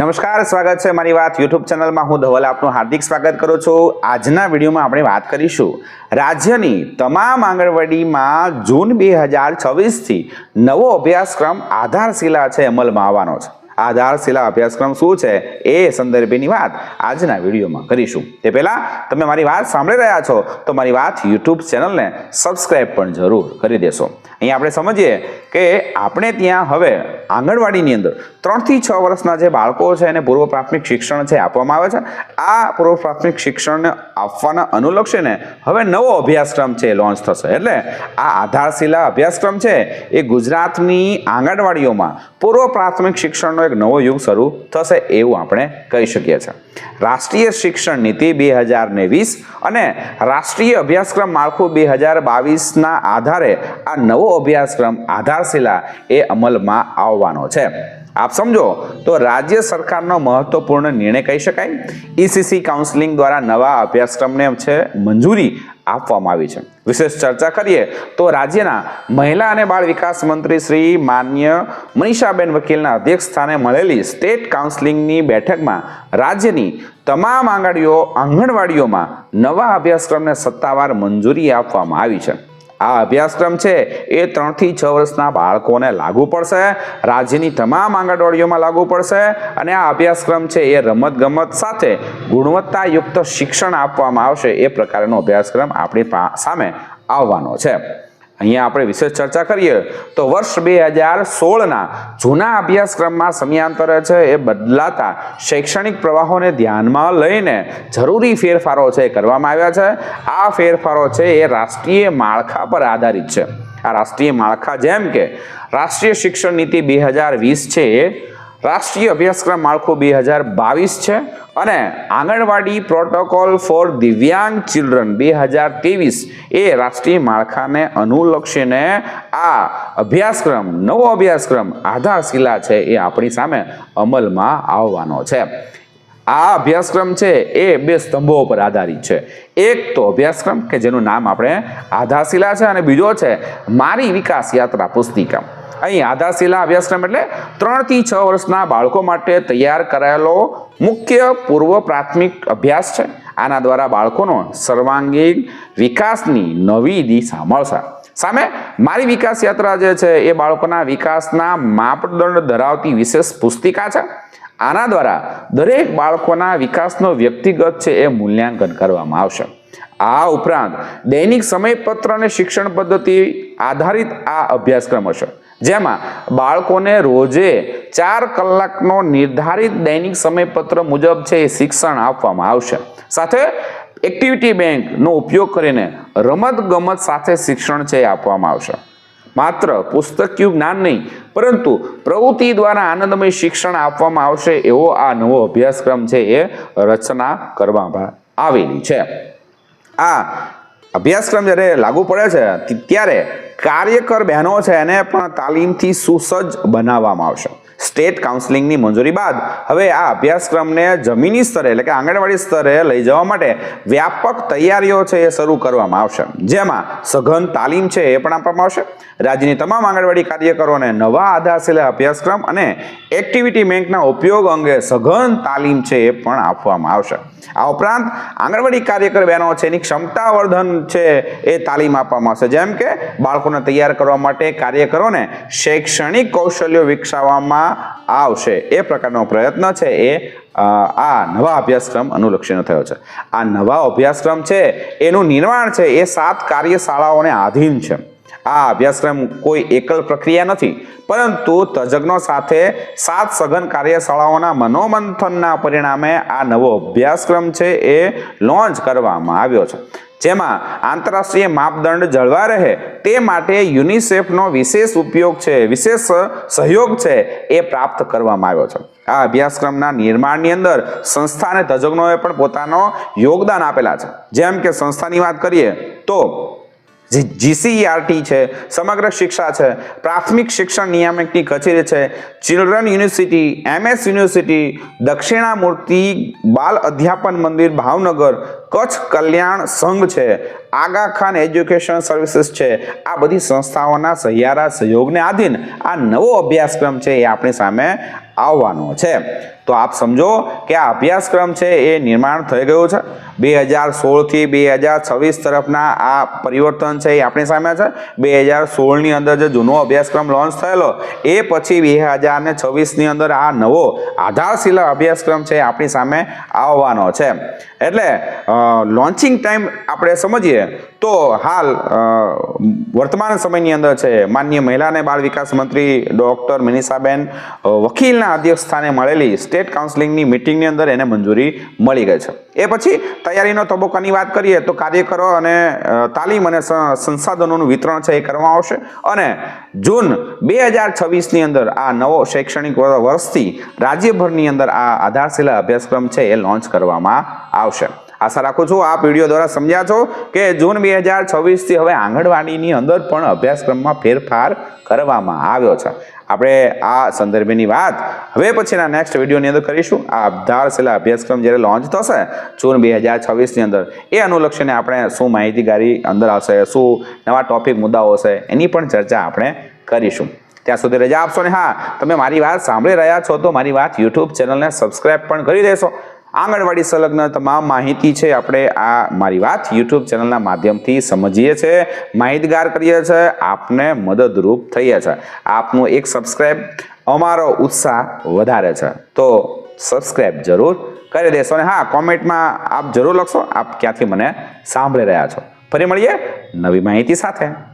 નમસ્કાર, સ્વાગત છે મારી વાત યુટ્યુબ ચેનલમાં. હું ધવલ, આપનું હાર્દિક સ્વાગત કરું છું. આજના વિડીયોમાં આપણે વાત કરીશું રાજ્યની તમામ આંગણવાડીમાં જૂન બે હજાર છવ્વીસથી નવો અભ્યાસક્રમ આધારશિલા છે અમલમાં આવવાનો છે. આધારશિલા અભ્યાસક્રમ શું છે એ સંદર્ભેની વાત આજના વિડીયોમાં કરીશું. તે પહેલાં તમે મારી વાત સાંભળી રહ્યા છો, તો મારી વાત યુટ્યુબ ચેનલને સબસ્ક્રાઈબ પણ જરૂર કરી દેશો. અહીંયા આપણે સમજીએ કે આપણે ત્યાં હવે આંગણવાડીની અંદર ત્રણથી છ વર્ષના જે બાળકો છે એને પૂર્વ પ્રાથમિક શિક્ષણ છે આપવામાં આવે છે. આ પૂર્વ પ્રાથમિક શિક્ષણને આપવાના અનુલક્ષીને હવે નવો અભ્યાસક્રમ છે લોન્ચ થશે. એટલે આ આધારશિલા અભ્યાસક્રમ છે એ ગુજરાતની આંગણવાડીઓમાં પૂર્વ પ્રાથમિક શિક્ષણનો એક નવો યુગ શરૂ થશે એવું આપણે કહી શકીએ છીએ. રાષ્ટ્રીય શિક્ષણ નીતિ બે હજાર ને વીસ અને રાષ્ટ્રીય અભ્યાસક્રમ માળખું બે હજાર બાવીસના આધારે આ નવો અભ્યાસક્રમ આધારશિલા એ અમલમાં આવવાનો છે. આપ સમજો, તો રાજ્ય સરકારનો મહત્વપૂર્ણ નિર્ણય કહી શકાય? ઈસીસી કાઉન્સિલિંગ દ્વારા નવા અભ્યાસક્રમને છે મંજૂરી આપવામાં આવી છે. વિશેષ ચર્ચા કરીએ, તો રાજ્યના મહિલા અને બાળ વિકાસ મંત્રી શ્રી માન્ય મનીષાબેન વકીલના અધ્યક્ષ સ્થાને મળેલી સ્ટેટ કાઉન્સિલિંગની બેઠકમાં રાજ્યની તમામ આંગણીઓ આંગણવાડીઓમાં નવા અભ્યાસક્રમને સત્તાવાર મંજૂરી આપવામાં આવી છે. આ અભ્યાસક્રમ છે એ ત્રણથી છ વર્ષના બાળકોને લાગુ પડશે, રાજ્યની તમામ આંગણવાડીઓમાં લાગુ પડશે અને આ અભ્યાસક્રમ છે એ રમતગમત સાથે ગુણવત્તાયુક્ત શિક્ષણ આપવામાં આવશે એ પ્રકારનો અભ્યાસક્રમ આપણી સામે આવવાનો છે. અહીંયા આપણે વિશેષ ચર્ચા કરીએ તો વર્ષ બે હજાર સોળના જૂના અભ્યાસક્રમમાં સમયાંતરે છે એ બદલાતા શૈક્ષણિક પ્રવાહોને ધ્યાનમાં લઈને જરૂરી ફેરફારો છે કરવામાં આવ્યા છે. આ ફેરફારો છે એ રાષ્ટ્રીય માળખા પર આધારિત છે. આ રાષ્ટ્રીય માળખા જેમ કે રાષ્ટ્રીય શિક્ષણ નીતિ બે હજાર વીસ છે રાષ્ટ્રીય અભ્યાસક્રમ માળખું બે હજાર બાવીસ છે અને anganwadi protocol for divyang children બે હજાર ત્રેવીસ એ રાષ્ટ્રીય માળખાને અનુલક્ષીને આ અભ્યાસક્રમ, નવો અભ્યાસક્રમ આધારશિલા છે એ આપણી સામે અમલમાં આવવાનો છે. આ અભ્યાસક્રમ છે એ બે સ્તંભો પર આધારિત છે. એક તો અભ્યાસક્રમ કે જેનું નામ આપણે આધારશિલા છે અને બીજો છે મારી વિકાસ યાત્રા પુસ્તિકા. અહીં આધારશીલા અભ્યાસક્રમ એટલે ત્રણથી છ વર્ષના બાળકો માટે તૈયાર કરાયેલો મુખ્ય પૂર્વ પ્રાથમિક અભ્યાસ છે. આના દ્વારા બાળકોનો સર્વાંગીણ વિકાસની નવી દિશા મળશે સામે મારી વિકાસ યાત્રા જે છે એ બાળકોના વિકાસના માપદંડ ધરાવતી વિશેષ પુસ્તિકા છે. આના દ્વારા દરેક બાળકોના વિકાસનો વ્યક્તિગત છે એ મૂલ્યાંકન કરવામાં આવશે. આ ઉપરાંત દૈનિક સમયપત્ર અને શિક્ષણ પદ્ધતિ આધારિત આ અભ્યાસક્રમ હશે. જેમાં બાળકોને રોજે ચાર કલાકનો નિર્ધારિત દૈનિક સમયપત્ર મુજબ છે એ શિક્ષણ આપવામાં આવશે. સાથે એક્ટિવિટી બેંકનો ઉપયોગ કરીને રમત ગમત સાથે શિક્ષણ છે એ આપવામાં આવશે. માત્ર પુસ્તકીય જ્ઞાન નહીં, પરંતુ પ્રવૃત્તિ દ્વારા આનંદમય શિક્ષણ આપવામાં આવશે એવો આ નવો અભ્યાસક્રમ છે એ રચના કરવામાં આવેલી છે. આ અભ્યાસક્રમ જ્યારે લાગુ પડે છે ત્યારે કાર્યકર બહેનો છે એને પણ તાલીમથી સુસજ્જ બનાવવામાં આવશે. સ્ટેટ કાઉન્સિલિંગની મંજૂરી બાદ હવે આ અભ્યાસક્રમને જમીની સ્તરે એટલે કે આંગણવાડી સ્તરે લઈ જવા માટે વ્યાપક તૈયારીઓ છે એ શરૂ કરવામાં આવશે. જેમાં સઘન તાલીમ છે એ પણ આપવામાં આવશે. રાજ્યની તમામ આંગણવાડી કાર્યકરોને નવા આધારશીલા અભ્યાસક્રમ અને એક્ટિવિટી બેંકના ઉપયોગ અંગે સઘન તાલીમ છે એ પણ આપવામાં આવશે. આ ઉપરાંત આંગણવાડી કાર્યકર બહેનો છે એની ક્ષમતાવર્ધન છે એ તાલીમ આપવામાં આવશે. જેમ કે બાળકોને તૈયાર કરવા માટે કાર્યકરોને શૈક્ષણિક કૌશલ્યો વિકસાવવામાં આવશે. એ પ્રકારનો પ્રયત્ન છે એ આ નવા અભ્યાસક્રમ અનુલક્ષીને થયો છે. આ નવા અભ્યાસક્રમ છે એનું નિર્માણ છે એ સાત કાર્યશાળાઓને આધીન છે. આ અભ્યાસક્રમ કોઈ એકલ પ્રક્રિયા નથી, પરંતુ તજજ્ઞો સાથે સાત સઘન કાર્યશાળાઓના મનોમંથનના પરિણામે આ નવો અભ્યાસક્રમ છે એ લોન્ચ કરવામાં આવ્યો છે. જેમાં આંતરરાષ્ટ્રીય માપદંડ જળવા રહે તે માટે યુનિસેફનો વિશેષ ઉપયોગ છે, વિશેષ સહયોગ છે એ પ્રાપ્ત કરવામાં આવ્યો છે. આ અભ્યાસક્રમના નિર્માણની અંદર સંસ્થા અને તજજ્ઞોએ પણ પોતાનો યોગદાન આપેલા છે. જેમ કે સંસ્થાની વાત કરીએ તો જીસીઈઆરટી છે, સમગ્ર શિક્ષા છે, પ્રાથમિક શિક્ષણ નિયામકની કચેરી છે, children university MS university, Dakshinamurti Bal Adhyapan Mandir, Bhavnagar Kutch કલ્યાણ સંઘ છે. આગા ખાન એજ્યુકેશન સર્વિસીસ છે. આ બધી સંસ્થાઓના સહિયારા સહયોગને આધીન આ નવો અભ્યાસક્રમ છે એ આપણી સામે આવવાનો છે. તો આપ સમજો કે આ અભ્યાસક્રમ છે એ નિર્માણ થઈ ગયું છે. બે હજાર સોળથી બે હજાર છવ્વીસ તરફના આ પરિવર્તન છે એ આપણી સામે છે. બે હજાર સોળની અંદર જે જૂનો અભ્યાસક્રમ લોન્ચ થયેલો, એ પછી બે હજાર ને છવ્વીસની અંદર આ નવો આધારશીલા અભ્યાસક્રમ છે આપણી સામે આવવાનો છે. એટલે લોન્ચિંગ ટાઈમ આપણે સમજીએ. તો હાલ વર્તમાન સમયની અંદર છે માન્ય મહિલા અને બાળ વિકાસ મંત્રી ડૉક્ટર મિનિષાબેન વકીલના અધ્યક્ષ મળેલી સ્ટેટ કાઉન્સિલિંગની મિટિંગની અંદર એને મંજૂરી મળી ગઈ છે. એ પછી તૈયારીનો તબક્કાની વાત કરીએ તો કાર્યકરો અને તાલીમ અને સંસાધનોનું વિતરણ છે એ કરવામાં આવશે અને જૂન બે હજાર છવ્વીસની અંદર આ નવો શૈક્ષણિક વર્ષથી રાજ્યભરની અંદર આ આધારશિલા અભ્યાસક્રમ છે એ લોન્ચ કરવામાં આવશે. આશા રાખું છું આ વીડિયો દ્વારા સમજ્યા છો કે જૂન બે હજાર છવ્વીસથી હવે આંગણવાડીની અંદર પણ અભ્યાસક્રમમાં ફેરફાર કરવામાં આવ્યો છે. આપણે આ સંદર્ભેની વાત હવે પછીના નેક્સ્ટ વિડીયોની અંદર કરીશું. આ આધારશિલા અભ્યાસક્રમ જ્યારે લોન્ચ થશે જૂન બે હજાર છવ્વીસની અંદર, એ અનુલક્ષીને આપણે શું માહિતીગારી અંદર આવશે, શું નવા ટોપિક મુદ્દાઓ હશે, એની પણ ચર્ચા આપણે કરીશું. ત્યાં સુધી રજા આપશો ને? હા, તમે મારી વાત સાંભળી રહ્યા છો તો મારી વાત યુટ્યુબ ચેનલને સબસ્ક્રાઈબ પણ કરી દેશો. આંગણવાડી સંલગ્ન તમામ માહિતી છે, આપણે આ મારી વાત યુટ્યુબ ચેનલના માધ્યમથી સમજીએ છીએ, માહિતગાર કરીએ છીએ, આપને મદદરૂપ થઈએ છીએ. આપનું એક સબસ્ક્રાઇબ અમારો ઉત્સાહ વધારે છે. તો સબસ્ક્રાઇબ જરૂર કરી દેશો અને હા કોમેન્ટમાં આપ જરૂર લખશો, આપ ક્યાંથી મને સાંભળી રહ્યા છો. ફરી મળીએ નવી માહિતી સાથે.